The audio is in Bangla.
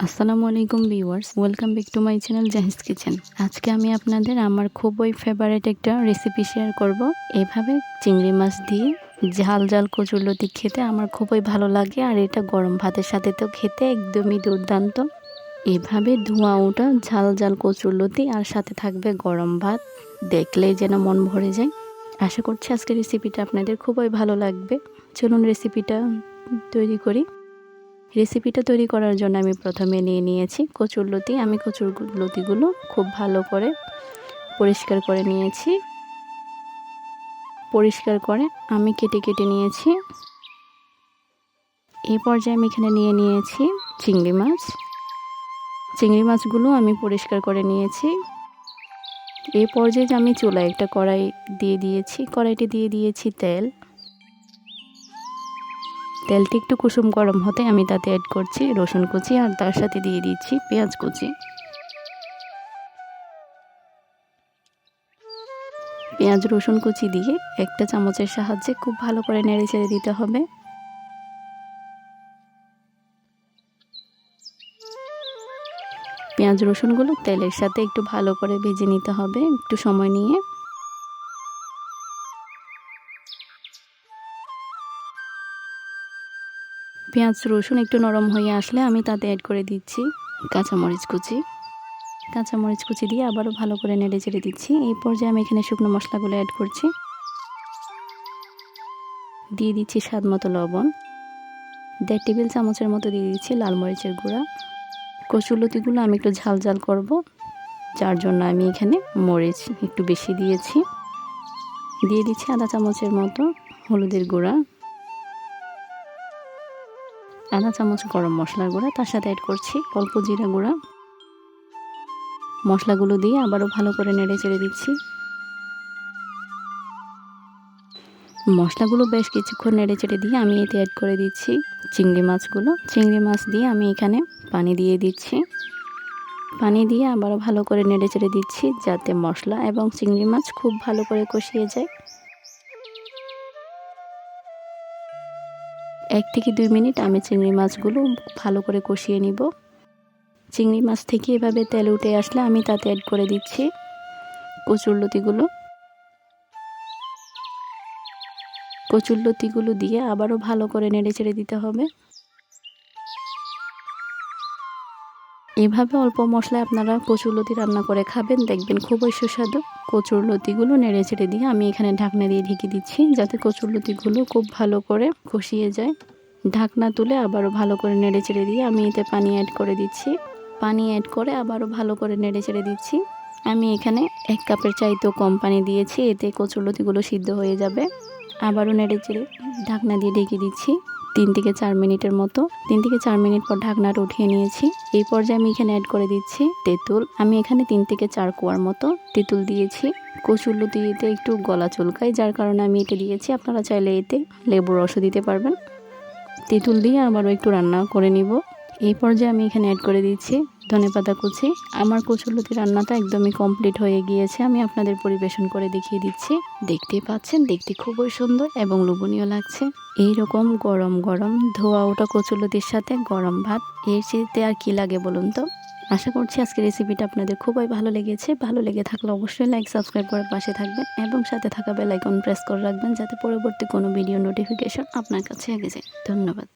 আসসালামু আলাইকুম viewers, welcome back to my channel Jahiz kitchen. আজকে আমি আপনাদের আমার খুবই ফেভারিট একটা রেসিপি শেয়ার করব। এভাবে চিংড়ি মাছ দিয়ে ঝাল ঝাল কচুরলতি খেতে আমার খুবই ভালো লাগে আর এটা গরম ভাতের সাথে তো খেতে একদমই দুর্দান্ত। এভাবে ধোঁয়া ওঠা ঝাল ঝাল কচুরলতি আর সাথে থাকবে গরম ভাত, দেখলেই যেন মন ভরে যায়। আশা করছি আজকে রেসিপিটা আপনাদের খুবই ভালো লাগবে। চলুন রেসিপিটা তৈরি করি। রেসিপিটা তৈরি করার জন্য আমি প্রথমে নিয়ে নিয়েছি কচুর লতি। আমি কচুর লতিগুলো খুব ভালো করে পরিষ্কার করে নিয়েছি। পরিষ্কার করে আমি কেটে কেটে নিয়েছি। এই পর্যায়ে আমি এখানে নিয়ে নিয়েছি চিংড়ি মাছ। চিংড়ি মাছগুলো আমি পরিষ্কার করে নিয়েছি। এই পর্যায়ে আমি চুলায় একটা কড়াই দিয়ে দিয়েছি। কড়াইটি দিয়ে দিয়েছি তেল। তেলটি একটু কুসুম গরম হতে আমি তাতে অ্যাড করছি রসুন কুচি আর তার সাথে দিয়ে দিচ্ছি পেঁয়াজ কুচি। পেঁয়াজ, রসুন কুচি দিয়ে একটা চামচের সাহায্যে খুব ভালো করে নেড়ে চেড়ে দিতে হবে। পেঁয়াজ, রসুনগুলো তেলের সাথে একটু ভালো করে ভেজে নিতে হবে একটু সময় নিয়ে। পেঁয়াজ, রসুন একটু নরম হয়ে আসলে আমি তাতে অ্যাড করে দিচ্ছি কাঁচামরিচ কুচি। কাঁচামরিচ কুচি দিয়ে আবারও ভালো করে নেড়ে চেড়ে দিচ্ছি। এই পর্যায়ে আমি এখানে শুকনো মশলাগুলো অ্যাড করছি। দিয়ে দিচ্ছি স্বাদ মতো লবণ। দেড় টেবিল চামচের মতো দিয়ে দিচ্ছি লাল মরিচের গুঁড়া। কচুলতিগুলো আমি একটু ঝাল ঝাল করব, যার জন্য আমি এখানে মরিচ একটু বেশি দিয়েছি। দিয়ে দিচ্ছি আধা চামচের মতো হলুদের গুঁড়া। আধা চামচ, গরম মশলার গুঁড়া, তার সাথে অ্যাড করছি অল্প জিরা গুঁড়া। মশলাগুলো দিয়ে আবারও ভালো করে নেড়ে চেড়ে দিচ্ছি। মশলাগুলো বেশ কিছুক্ষণ নেড়ে চেড়ে দিয়ে আমি এতে অ্যাড করে দিচ্ছি চিংড়ি মাছগুলো। চিংড়ি মাছ দিয়ে আমি এখানে পানি দিয়ে দিচ্ছি। পানি দিয়ে আবারও ভালো করে নেড়ে চেড়ে দিচ্ছি যাতে মশলা এবং চিংড়ি মাছ খুব ভালো করে কষিয়ে যায়। এক থেকে দুই মিনিট আমি চিংড়ি মাছগুলো ভালো করে কষিয়ে নিব। চিংড়ি মাছ থেকে এভাবে তেল উঠে আসলে আমি তাতে অ্যাড করে দিচ্ছি কচুর লতিগুলো। কচুর লতিগুলো দিয়ে আবারও ভালো করে নেড়ে চেড়ে দিতে হবে। এভাবে অল্প মশলায় আপনারা কচুরলতি রান্না করে খাবেন। দেখবেন খুবই সুস্বাদু। কচুরলতিগুলো নেড়ে চেড়ে দিয়ে আমি এখানে ঢাকনা দিয়ে ঢেকে দিচ্ছি যাতে কচুরলতিগুলো খুব ভালো করে কষিয়ে যায়। ঢাকনা তুলে আবারও ভালো করে নেড়ে চেড়ে দিয়ে আমি এতে পানি অ্যাড করে দিচ্ছি। পানি অ্যাড করে আবারও ভালো করে নেড়ে চেড়ে দিচ্ছি। আমি এখানে এক কাপের চাইতেও কম পানি দিয়েছি, এতে কচুরলতিগুলো সিদ্ধ হয়ে যাবে। আবারও নেড়ে চেড়ে ঢাকনা দিয়ে ঢেকে দিচ্ছি। তিন থেকে চার মিনিটের মতো। তিন থেকে চার মিনিট পর ঢাকনাটা উঠিয়ে নিয়েছি। এই পর্যায়ে আমি এখানে অ্যাড করে দিচ্ছি তেঁতুল। আমি এখানে তিন থেকে চার কোয়ার মতো তেঁতুল দিয়েছি। কচুল্লু এতে একটু গলা চুলকায়, যার কারণে আমি এটা দিয়েছি। আপনারা চাইলে এতে লেবুর রসও দিতে পারবেন। তেঁতুল দিয়ে আবারও একটু রান্না করে নিব। এই পর্যায়ে আমি এখানে অ্যাড করে দিচ্ছি ধনে পাতা কুচি। আমার কচুরলতি রান্নাটা একদমই কমপ্লিট হয়ে গিয়েছে। আমি আপনাদের পরিবেশন করে দেখিয়ে দিচ্ছি। দেখতেই পাচ্ছেন, দেখতে খুবই সুন্দর এবং লোভনীয় লাগছে। এই রকম গরম গরম ধোয়া ওটা কচুলতির সাথে গরম ভাত, এর চেয়ে আর কি লাগে বলুন তো? আশা করছি আজকের রেসিপিটা আপনাদের খুবই ভালো লেগেছে। ভালো লেগে থাকলে অবশ্যই লাইক সাবস্ক্রাইব করে পাশে থাকবেন এবং সাথে থাকা বেল আইকন প্রেস করে রাখবেন যাতে পরবর্তী কোনো ভিডিও নোটিফিকেশন আপনার কাছে আগে যায়। ধন্যবাদ।